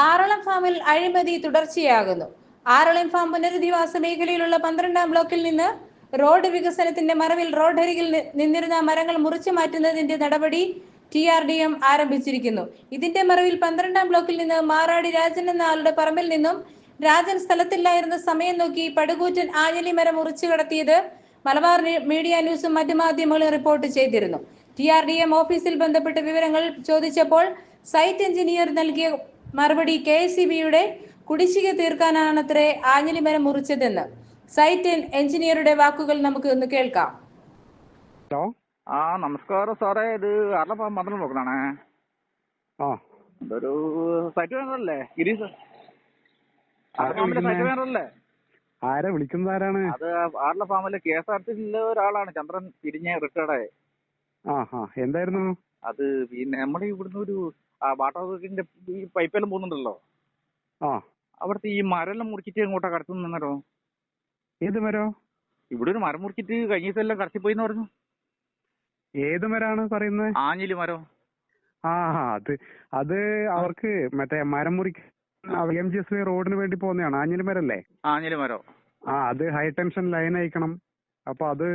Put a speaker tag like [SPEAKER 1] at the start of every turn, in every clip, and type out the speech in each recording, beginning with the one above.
[SPEAKER 1] ആറളം ഫാമിൽ അഴിമതി തുടർച്ചയാകുന്നു. ആറളം ഫാം പുനരധിവാസ മേഖലയിലുള്ള പന്ത്രണ്ടാം ബ്ലോക്കിൽ നിന്ന് റോഡ് വികസനത്തിന്റെ മറവിൽ റോഡരികിൽ നിന്നിരുന്ന മരങ്ങൾ മുറിച്ചു മാറ്റുന്നതിന്റെ നടപടി ടി ആർ ഡി എം ആരംഭിച്ചിരിക്കുന്നു. ഇതിന്റെ മറവിൽ പന്ത്രണ്ടാം ബ്ലോക്കിൽ നിന്ന് മാറാടി രാജൻ എന്ന ആളുടെ പറമ്പിൽ നിന്നും രാജൻ സ്ഥലത്തില്ലായിരുന്ന സമയം നോക്കി പടുകൂറ്റൻ ആഞ്ഞലി മരം മുറിച്ചു കടത്തിയത് മലബാർ മീഡിയ ന്യൂസും മറ്റു മാധ്യമങ്ങളും റിപ്പോർട്ട് ചെയ്തിരുന്നു. ടി ആർ ഡി എം ഓഫീസിൽ ബന്ധപ്പെട്ട വിവരങ്ങൾ ചോദിച്ചപ്പോൾ സൈറ്റ് എഞ്ചിനീയർ നൽകിയ മറുപടി കെ എസ് സി ബിയുടെ കുടിശ്ശിക തീർക്കാനാണത്രേ ആഞ്ഞലി മരം മുറിച്ചതെന്ന് സൈറ്റ് എഞ്ചിനീയറുടെ വാക്കുകൾ നമുക്ക് ഒന്ന് കേൾക്കാം.
[SPEAKER 2] ഹലോ.
[SPEAKER 3] ആ നമസ്കാരം സാറേ. ഇത് ആരുടെ പന്ത്രണ്ട് നോക്കണാണേ
[SPEAKER 2] ആ.
[SPEAKER 3] ഇതൊരു സൈറ്റ് ഗിരീഷ്
[SPEAKER 2] ആരാ വിളിക്കുന്നത് ആരാണ്?
[SPEAKER 3] അത് ഫാമിലെ കെ എസ് ആർ ടിയിലെ ഒരാളാണ്. ചന്ദ്രൻ തിരിഞ്ഞ റിട്ടയർഡായി.
[SPEAKER 2] ആ ആ. എന്തായിരുന്നു?
[SPEAKER 3] അത് പിന്നെ നമ്മുടെ ഇവിടുന്ന് ഒരു ആ വാട്ടർ ഈ പൈപ്പെല്ലാം പോകുന്നുണ്ടല്ലോ?
[SPEAKER 2] ആ.
[SPEAKER 3] അവിടുത്തെ ഈ മരമെല്ലാം മുറിച്ചിട്ട് ഇങ്ങോട്ടാ കടത്തുന്നോ
[SPEAKER 2] ഏത് മരോ?
[SPEAKER 3] ഇവിടെ ഒരു മരം മുറിച്ചിട്ട് കഴിഞ്ഞ ദിവസം എല്ലാം കടത്തിപ്പോയി എന്ന് പറഞ്ഞു.
[SPEAKER 2] ഏത് മരാണ് പറയുന്നത്
[SPEAKER 3] ആഞ്ഞിലി മരോ.
[SPEAKER 2] ആ ആ, അത് അത് അവർക്ക് മറ്റേ മരം മുറി എം ജി എസ് വി റോഡിന് വേണ്ടി പോകുന്നതാണ്. ആഞ്ഞിലി മരല്ലേ?
[SPEAKER 3] ആഞ്ഞിലി മരോ.
[SPEAKER 2] ആ അത് ഹൈ ടെൻഷൻ ലൈൻ അയക്കണം അപ്പൊ അത്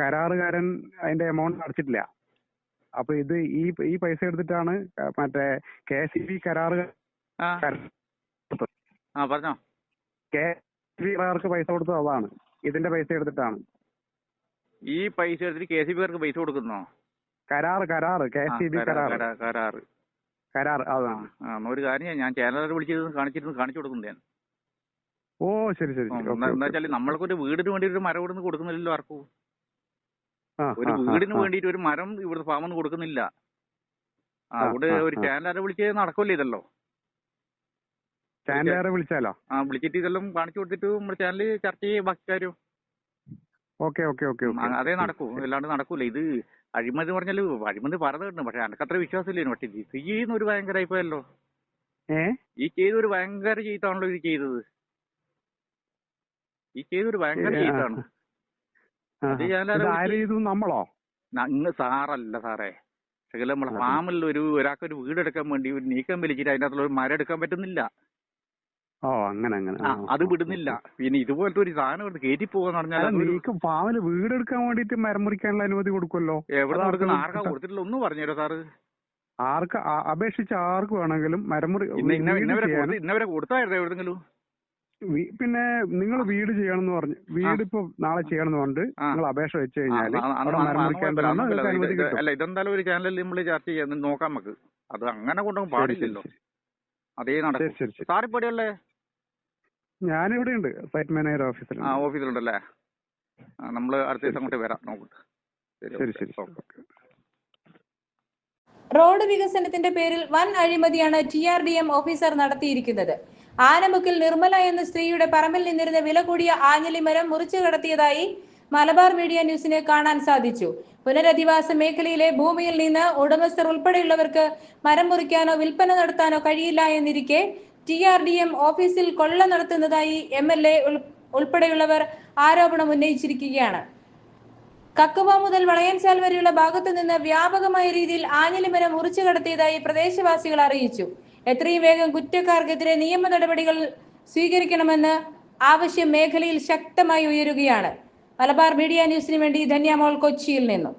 [SPEAKER 2] കരാറുകാരൻ അതിന്റെ എമൗണ്ട് അടച്ചിട്ടില്ല. അപ്പൊ ഇത് ഈ ഈ പൈസ എടുത്തിട്ടാണ് മറ്റേ കെ എസ് ഇ ബി കരാറ്
[SPEAKER 3] പറഞ്ഞോ.
[SPEAKER 2] കെ സി ബി കരാർക്ക് പൈസ കൊടുത്തത് അതാണ്. ഇതിന്റെ പൈസ എടുത്തിട്ടാണ്.
[SPEAKER 3] ഈ പൈസ എടുത്തിട്ട് കെ സി കാർക്ക് പൈസ കൊടുക്കുന്നോ?
[SPEAKER 2] കരാറ് കരാറ് കെ
[SPEAKER 3] എസ്
[SPEAKER 2] ഇ ബി കരാറ്
[SPEAKER 3] കരാറ്.
[SPEAKER 2] കരാർ അതാണ്.
[SPEAKER 3] ഒരു കാര്യം ഞാൻ ചാനലിൽ വിളിച്ചിരുന്നു കാണിച്ചിരുന്നു കാണിച്ചു കൊടുക്കുന്നു ഞാൻ.
[SPEAKER 2] ഓ ശരി ശരി
[SPEAKER 3] എന്താ വെച്ചാൽ നമ്മൾക്കൊരു വീടിന് വേണ്ടി ഒരു മരം ഇവിടുന്ന് കൊടുക്കുന്നില്ലല്ലോ ആർക്കും. ഒരു വീടിന്. വേണ്ടിയിട്ട് ഒരു മരം ഇവിടുന്ന് ഫാമൊന്നും കൊടുക്കുന്നില്ല.
[SPEAKER 2] അവിടെ
[SPEAKER 3] ഒരു. ചാനലാരെ വിളിച്ച് നടക്കില്ല ഇതല്ലോ?
[SPEAKER 2] ചാനലുകാരെ വിളിച്ചാലോ?
[SPEAKER 3] ആ വിളിച്ചിട്ട് ഇതെല്ലാം കാണിച്ചു കൊടുത്തിട്ട് നമ്മുടെ ചാനലിൽ ചർച്ച ചെയ്യും ബാക്കി കാര്യം.
[SPEAKER 2] ഓക്കെ ഓക്കെ ഓക്കെ
[SPEAKER 3] അതേ നടക്കൂ. അല്ലാണ്ട് നടക്കൂല. ഇത് അഴിമതി പറഞ്ഞാൽ അഴിമതി പറഞ്ഞു കിട്ടുന്നു പക്ഷെ അത്ര വിശ്വാസമില്ലേനു പക്ഷെ ഇത് ചെയ്യുന്ന ഒരു ഭയങ്കര ആയിപ്പോയല്ലോ
[SPEAKER 2] ഏ?
[SPEAKER 3] ഈ ചെയ്ത ഒരു ഭയങ്കര ചെയ്താണല്ലോ ഇത് ചെയ്തത്. ഈ ചെയ്തൊരു ഭയങ്കര ചെയ്താണ്
[SPEAKER 2] ആ,
[SPEAKER 3] അത്
[SPEAKER 2] ഇത് ആര് നമ്മളോ?
[SPEAKER 3] ഇന്ന് സാറല്ല സാറേ. പക്ഷേ നമ്മളെ. ഫാമിൽ ഒരു ഒരാൾക്ക് ഒരു വീട് എടുക്കാൻ വേണ്ടി ഒരു നീക്കം വലിച്ചിട്ട് അതിന്റെ അകത്തുള്ള ഒരു മരം എടുക്കാൻ പറ്റുന്നില്ല.
[SPEAKER 2] ഓ അങ്ങനെ അങ്ങനെ.
[SPEAKER 3] അത് വിടുന്നില്ല. പിന്നെ ഇതുപോലത്തെ ഒരു സാധനം എടുത്ത് കയറ്റി പോകാന്ന് പറഞ്ഞാൽ
[SPEAKER 2] ഫാമിൽ വീടെടുക്കാൻ വേണ്ടിട്ട് മരം മുറിക്കാനുള്ള അനുമതി കൊടുക്കുമല്ലോ
[SPEAKER 3] എവിടെ കൊടുക്കുന്ന
[SPEAKER 2] ആർക്കും
[SPEAKER 3] കൊടുത്തിട്ടില്ല ഒന്നും പറഞ്ഞുതരോ സാറ്?
[SPEAKER 2] ആർക്ക് അപേക്ഷിച്ച ആർക്ക് വേണമെങ്കിലും മരം മുറി
[SPEAKER 3] ഇന്ന ഇന്ന ഇന്നവരെ കൊടുത്തായിരുന്നു എവിടെങ്കിലും
[SPEAKER 2] പിന്നെ നിങ്ങൾ വീട് ചെയ്യണമെന്ന് പറഞ്ഞു വീട് ഇപ്പൊ നാളെ ചെയ്യണമെന്ന് പറഞ്ഞിട്ട് നിങ്ങൾ അപേക്ഷ വെച്ച് കഴിഞ്ഞാൽ
[SPEAKER 3] അല്ല ഇതെന്തായാലും ഒരു ചാനലിൽ നമ്മൾ ചർച്ച ചെയ്യാൻ നോക്കാം നമുക്ക്. അത് അങ്ങനെ
[SPEAKER 2] ശരി,
[SPEAKER 3] പാടില്ലല്ലോ. അതേ നടക്കും.
[SPEAKER 2] ശരി ശരി
[SPEAKER 3] സാറിപ്പടിയല്ലേ
[SPEAKER 2] ഞാനിവിടെ ഉണ്ട് സൈറ്റ് മാനേജർ ഓഫീസിൽ
[SPEAKER 3] ആ ഓഫീസിലുണ്ടല്ലേ? നമ്മൾ നമ്മൾ അടുത്ത ദിവസം അങ്ങോട്ട് വരാം. നോക്കട്ടെ
[SPEAKER 2] ശരി ശരി
[SPEAKER 3] ഓക്കേ.
[SPEAKER 1] റോഡ് വികസനത്തിന്റെ പേരിൽ വൻ അഴിമതിയാണ് T R D M officer നടത്തിയിരിക്കുന്നത്. ആനമുക്കിൽ നിർമ്മല എന്ന സ്ത്രീയുടെ പറമ്പിൽ നിന്നിരുന്ന വില കൂടിയ ആഞ്ഞലി മരം മുറിച്ചു കടത്തിയതായി മലബാർ മീഡിയ ന്യൂസിനെ കാണാൻ സാധിച്ചു. പുനരധിവാസ മേഖലയിലെ ഭൂമിയിൽ നിന്ന് ഉടമസ്ഥർ ഉൾപ്പെടെയുള്ളവർക്ക് മരം മുറിക്കാനോ വിൽപ്പന നടത്താനോ കഴിയില്ല എന്നിരിക്കെ ടി ആർ ഡി എം ഓഫീസിൽ കൊള്ള നടത്തുന്നതായി എം എൽ എ ഉൾപ്പെടെയുള്ളവർ ആരോപണം ഉന്നയിച്ചിരിക്കുകയാണ്. കക്കുവ മുതൽ വളയൻചാൽ വരെയുള്ള ഭാഗത്തു നിന്ന് വ്യാപകമായ രീതിയിൽ ആഞ്ഞിലിമരം മുറിച്ചു കടത്തിയതായി പ്രദേശവാസികൾ അറിയിച്ചു. എത്രയും വേഗം കുറ്റക്കാർക്കെതിരെ നിയമ നടപടികൾ സ്വീകരിക്കണമെന്ന് ആവശ്യം മേഖലയിൽ ശക്തമായി ഉയരുകയാണ്. മലബാർ മീഡിയ ന്യൂസിന് വേണ്ടി ധന്യമോൾ കൊച്ചിയിൽ നിന്നും.